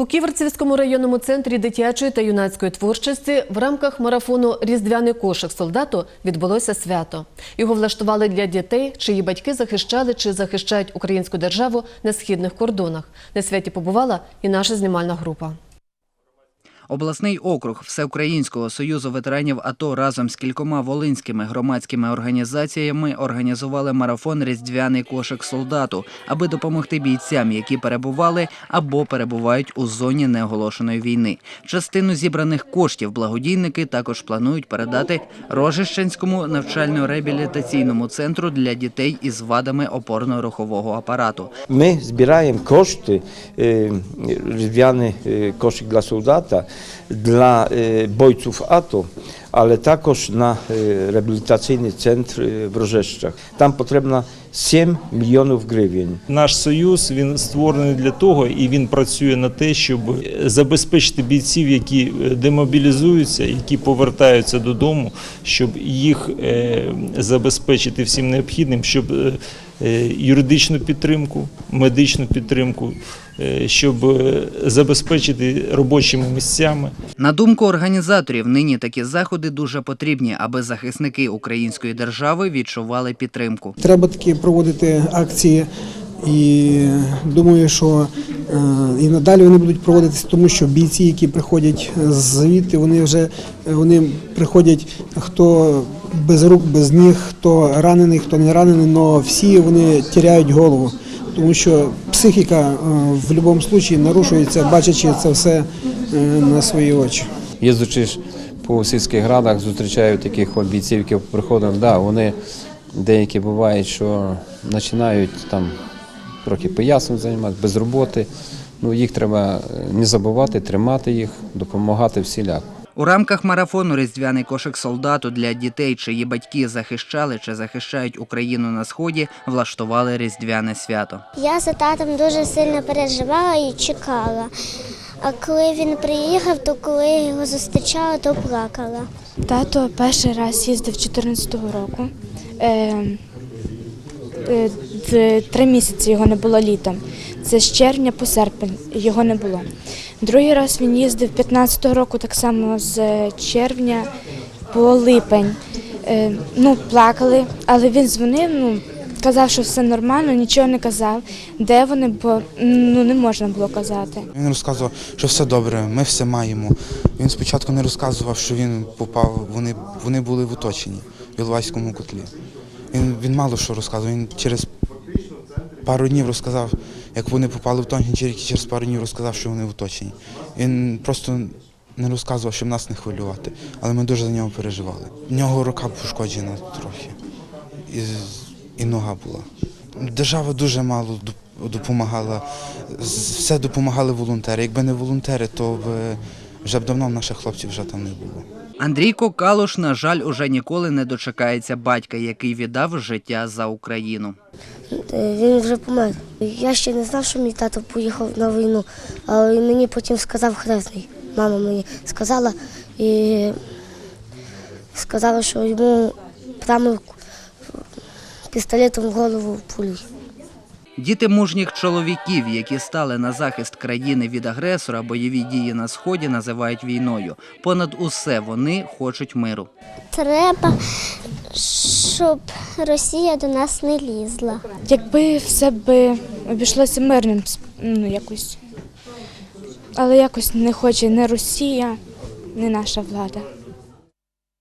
У Ківерцівському районному центрі дитячої та юнацької творчості в рамках марафону Різдвяний кошик солдату відбулося свято. Його влаштували для дітей, чиї батьки захищали чи захищають українську державу на східних кордонах. На святі побувала і наша знімальна група. Обласний округ Всеукраїнського союзу ветеранів АТО разом з кількома волинськими громадськими організаціями організували марафон Різдвяний кошик солдату, аби допомогти бійцям, які перебували або перебувають у зоні неоголошеної війни. Частину зібраних коштів благодійники також планують передати Рожищенському навчально-реабілітаційному центру для дітей із вадами опорно-рухового апарату. Ми збираємо кошти, е, різдвяний е, кошик для солдата, dla y, bojców ATO Але також на е, реабілітаційний центр е, в Рожещах. Там потрібно 7 мільйонів гривень. Наш союз він створений для того і він працює на те, щоб забезпечити бійців, які е, демобілізуються, які повертаються додому, щоб їх е, забезпечити всім необхідним, щоб е, е, юридичну підтримку, медичну підтримку, е, щоб е, забезпечити робочими місцями. На думку організаторів, нині такі заходи дуже потрібні, аби захисники української держави відчували підтримку. Треба такі проводити акції, і думаю, що е, і надалі вони будуть проводитися, тому що бійці, які приходять звідти, вони вже е, вони приходять хто без рук, без ніг, хто ранений, хто не ранений, але всі вони тіряють голову. Тому що психіка е, в будь-якому випадку нарушується, бачачи це все на свої очі. їздячи по сільських градах, зустрічаю таких от бійців, які приходять. Да, вони деякі бувають, що починають там трохи поясом займатися, без роботи. Ну, їх треба е, не забувати, тримати їх, допомагати всіляк. У рамках марафону Різдвяний кошик солдату для дітей, чиї батьки захищали чи захищають Україну на сході, влаштували різдвяне свято. Я за татом дуже сильно переживала і чекала. А коли він приїхав, то коли я його зустрічала, то плакала. Тато перший раз їздив 14-го року. Е, е, Три місяці його не було літом. Це з червня по серпень його не було. Другий раз він їздив 15-го року, так само з червня по липень. Е, Ну, плакали, але він дзвонив, ну, казав, що все нормально, нічого не казав. Де вони, бо ну, не можна було казати. Він розказував, що все добре, ми все маємо. Він спочатку не розказував, що він попав, вони, вони були в оточенні в Іловайському котлі. Він, він мало що розказував. Він через пару днів розказав, як вони попали в оточення, через пару днів розказав, що вони в оточенні. Він просто не розказував, щоб нас не хвилювати, але ми дуже за нього переживали. В нього рука пошкоджена трохи. І, і нога була. Держава дуже мало допомагала. Все допомагали волонтери. Якби не волонтери, то б вже б давно наших хлопців вже там не було. Андрійко Калуш, на жаль, уже ніколи не дочекається батька, який віддав життя за Україну. Е, Він вже помер. Я ще не знав, що мій тато поїхав на війну, але мені потім сказав хресний. Мама мені сказала і сказала, що йому прямо пістолетом в голову пулі. Діти мужніх чоловіків, які стали на захист країни від агресора, бойові дії на сході називають війною. Понад усе вони хочуть миру. Треба, щоб Росія до нас не лізла. Якби все би обійшлося мирним, ну якось. Але якось не хоче не Росія, не наша влада.